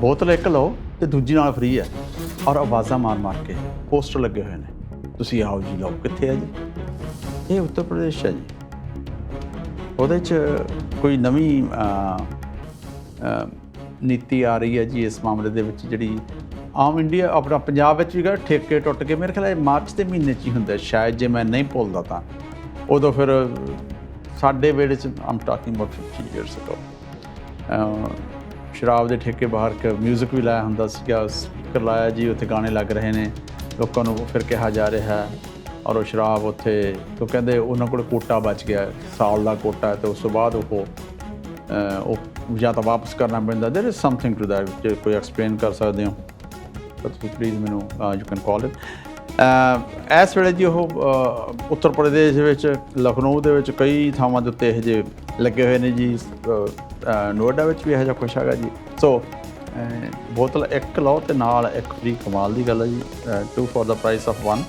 ਬੋਤਲ ਇੱਕ ਲਓ ਤੇ ਦੂਜੀ ਨਾਲ ਫ੍ਰੀ ਹੈ। ਔਰ ਆਵਾਜ਼ਾਂ ਮਾਰ ਮਾਰ ਕੇ ਪੋਸਟਰ ਲੱਗੇ ਹੋਏ ਨੇ। ਤੁਸੀਂ ਆਓ ਜੀ, ਲਓ ਕਿੱਥੇ ਹੈ ਜੀ? ਇਹ ਉੱਤਰ ਪ੍ਰਦੇਸ਼ ਹੈ ਜੀ। ਉਹਦੇ ਚ ਕੋਈ ਨਵੀਂ ਨੀਤੀ ਆ ਰਹੀ ਹੈ ਜੀ ਇਸ ਮਾਮਲੇ ਦੇ ਵਿੱਚ ਜਿਹੜੀ ਆਮ ਇੰਡੀਆ, ਆਪਣਾ ਪੰਜਾਬ ਵਿੱਚ ਵੀ ਗਾ ਠੇਕੇ ਟੁੱਟ ਕੇ ਮੇਰੇ ਖਿਆਲ ਇਹ ਮਾਰਚ ਦੇ ਮਹੀਨੇ 'ਚ ਹੀ ਹੁੰਦਾ ਸ਼ਾਇਦ ਜੇ ਮੈਂ ਨਹੀਂ ਭੁੱਲਦਾ ਤਾਂ। ਉਦੋਂ ਫਿਰ ਸਾਡੇ ਵੇੜੇ 'ਚ I'm talking about 50 years ago ਸ਼ਰਾਬ ਦੇ ਠੇਕੇ ਬਾਹਰ ਕ 뮤직 ਵੀ ਲਾਇਆ ਹੁੰਦਾ ਸੀਗਾ ਸਪੀਕਰ ਲਾਇਆ ਜੀ ਉੱਥੇ ਗਾਣੇ ਲੱਗ ਰਹੇ ਨੇ ਲੋਕਾਂ ਨੂੰ ਫਿਰ ਕਿਹਾ ਜਾ ਰਿਹਾ ਹੈ ਔਰ ਉਹ ਸ਼ਰਾਬ ਉੱਥੇ ਤੋਂ ਕਹਿੰਦੇ ਉਹਨਾਂ ਕੋਲ ਕੋਟਾ ਬਚ ਗਿਆ ਹੈ, ਸਾਲ ਦਾ ਕੋਟਾ ਹੈ ਤੇ ਉਸ ਤੋਂ ਬਾਅਦ ਉਹ ਅਹ, ਉਹ ਜਾਂ ਤਾਂ ਵਾਪਸ ਕਰਨਾ ਪੈਂਦਾ there is something to that ਜੇ ਕੋਈ ਐਕਸਪਲੇਨ ਕਰ ਸਕਦੇ ਹੋ ਤਾਂ ਤੁਸੀਂ ਪਲੀਜ਼ ਮੈਨੂੰ ਯੂ ਕੈਨ ਕਾਲ ਇਟ ਇਸ ਵੇਲੇ ਜੀ ਉਹ ਉੱਤਰ ਪ੍ਰਦੇਸ਼ ਦੇ ਵਿੱਚ, ਲਖਨਊ ਦੇ ਵਿੱਚ ਕਈ ਥਾਵਾਂ ਦੇ ਉੱਤੇ ਇਹ ਜੇ ਲੱਗੇ ਹੋਏ ਨੇ ਜੀ ਨੋਇਡਾ ਵਿੱਚ ਵੀ ਇਹੋ ਜਿਹਾ ਕੁਛ ਹੈਗਾ ਜੀ। ਸੋ ਬੋਤਲ ਇੱਕ ਲਓ ਤੇ ਨਾਲ ਇੱਕ ਫ੍ਰੀ ਕਮਾਲ ਦੀ ਗੱਲ ਹੈ ਜੀ 2 ਫॉर ਦਾ ਪ੍ਰਾਈਸ ਆਫ 1